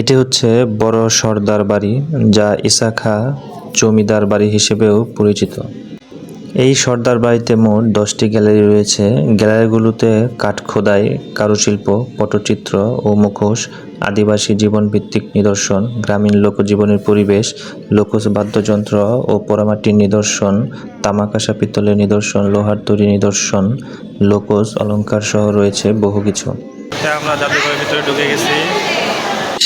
এটি হচ্ছে বড় সর্দার বাড়ি, যা ইসাখা জমিদার বাড়ি হিসেবেও পরিচিত। এই সর্দার বাড়িতে মোট দশটি গ্যালারি রয়েছে। গ্যালারিগুলোতে কাঠ খোদাই কারুশিল্প, পটচিত্র ও মুখোশ, আদিবাসী জীবনভিত্তিক নিদর্শন, গ্রামীণ লোকজীবনের পরিবেশ, লোকজ বাদ্যযন্ত্র ও পোড়ামাটির নিদর্শন তামাকাসা পিতলের নিদর্শন, লোহার তৈরি নিদর্শন, লোকজ অলংকার সহ রয়েছে বহু কিছু। আমরা জাদুঘরের ভিতরে ঢুকে গেছি।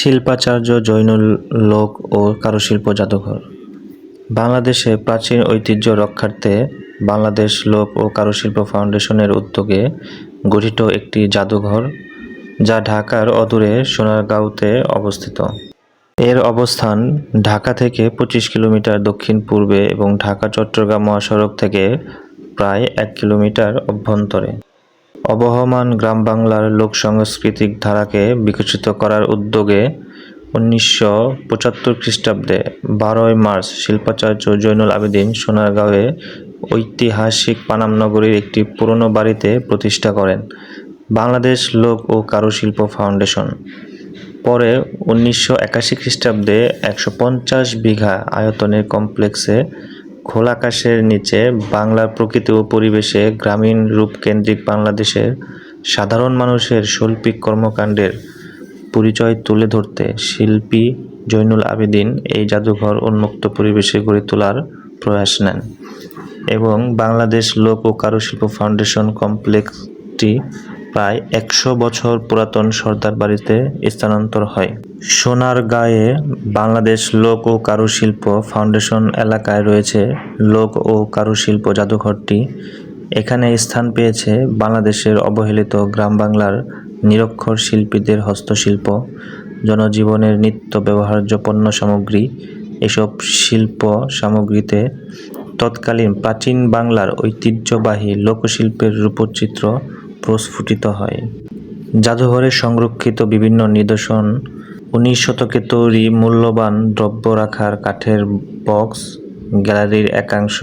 শিল্পাচার্য জৈনুল লোক ও কারুশিল্প জাদুঘর বাংলাদেশে প্রাচীন ঐতিহ্য রক্ষার্থে বাংলাদেশ লোক ও কারুশিল্প ফাউন্ডেশনের উদ্যোগে গঠিত একটি জাদুঘর, যা ঢাকার অদূরে সোনারগাঁওতে অবস্থিত। এর অবস্থান ঢাকা থেকে পঁচিশ কিলোমিটার দক্ষিণ পূর্বে এবং ঢাকা চট্টগ্রাম মহাসড়ক থেকে প্রায় এক কিলোমিটার অভ্যন্তরে। অবহমান গ্রাম বাংলার লোক সাংস্কৃতিক ধারাকে বিকশিত করার উদ্যোগে উনিশশো পঁচাত্তর খ্রিস্টাব্দে বারোই মার্চ শিল্পাচার্য জৈনুল আবেদিন সোনারগাঁওয়ে ঐতিহাসিক পানাম নগরীর একটি পুরনো বাড়িতে প্রতিষ্ঠা করেন, বাংলাদেশ লোক ও কারুশিল্প ফাউন্ডেশন। পরে উনিশশো একাশি খ্রিস্টাব্দে একশো পঞ্চাশ বিঘা আয়তনের কমপ্লেক্সে খোলা আকাশের নিচে বাংলার প্রকৃতি ও পরিবেশে গ্রামীণ রূপকেন্দ্রিক বাংলাদেশের সাধারণ মানুষের শৈল্পিক কর্মকাণ্ডের পরিচয় তুলে ধরতে শিল্পী জৈনুল আবেদিন এই জাদুঘর উন্মুক্ত পরিবেশে গড়ে তোলার প্রয়াস নেন এবং বাংলাদেশ লোক ও কারুশিল্প ফাউন্ডেশন কমপ্লেক্সটি প্রায় একশো বছর পুরাতন সর্দার বাড়িতে স্থানান্তর হয়। সোনারগাঁয়ে বাংলাদেশ লোক ও কারুশিল্প ফাউন্ডেশন এলাকায় রয়েছে লোক ও কারুশিল্প জাদুঘরটি। এখানে স্থান পেয়েছে বাংলাদেশের অবহেলিত গ্রাম বাংলার নিরক্ষর শিল্পীদের হস্তশিল্প, জনজীবনের নিত্য ব্যবহার্য পণ্য সামগ্রী, এসব শিল্প সামগ্রীতে তৎকালীন প্রাচীন বাংলার ঐতিহ্যবাহী লোকশিল্পের রূপচিত্র প্রস্ফুটিত হয়। জাদুঘরে সংরক্ষিত বিভিন্ন নিদর্শন উনিশ শতকে তৈরি মূল্যবান দ্রব্য রাখার কাঠের বক্স, গ্যালারির একাংশ,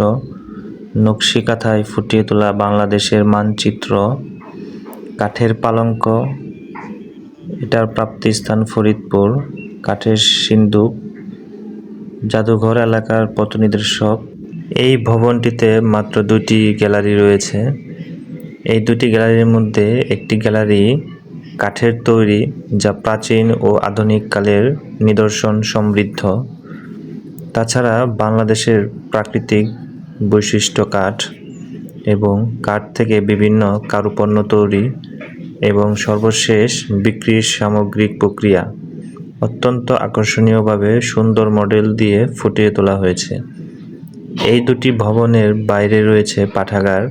নকশিকাথায় ফুটিয়ে তোলা বাংলাদেশের মানচিত্র, কাঠের পালঙ্ক, এটার প্রাপ্তিস্থান ফরিদপুর, কাঠের সিন্দুক, জাদুঘর এলাকার পথনির্দেশক এই ভবনটিতে মাত্র দুটি গ্যালারি রয়েছে। এই দুটি গ্যালারির মধ্যে একটি গ্যালারি কাঠের তৈরি যা প্রাচীন ও আধুনিক কালের নিদর্শন সমৃদ্ধ। তাছাড়া বাংলাদেশের প্রাকৃতিক বৈশিষ্ট্য কাঠ এবং কাঠ থেকে বিভিন্ন কারুপণ্য তৈরি এবং সর্বশেষ বিক্রির সামগ্রিক প্রক্রিয়া অত্যন্ত আকর্ষণীয়ভাবে সুন্দর মডেল দিয়ে ফুটিয়ে তোলা হয়েছে। এই দুটি ভবনের বাইরে রয়েছে পাঠাগার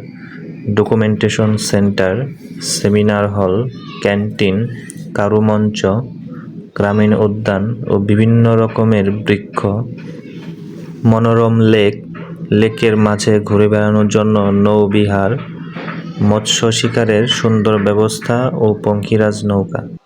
documentation centre seminar hall canteen কারুমঞ্চ গ্রামীণ উদ্যান ও বিভিন্ন রকমের বৃক্ষ, মনোরম লেক লেকের মাঝে ঘুরে বেড়ানোর জন্য নৌবিহার, মৎস্য শিকারের সুন্দর ব্যবস্থা ও পঙ্খিরাজ নৌকা।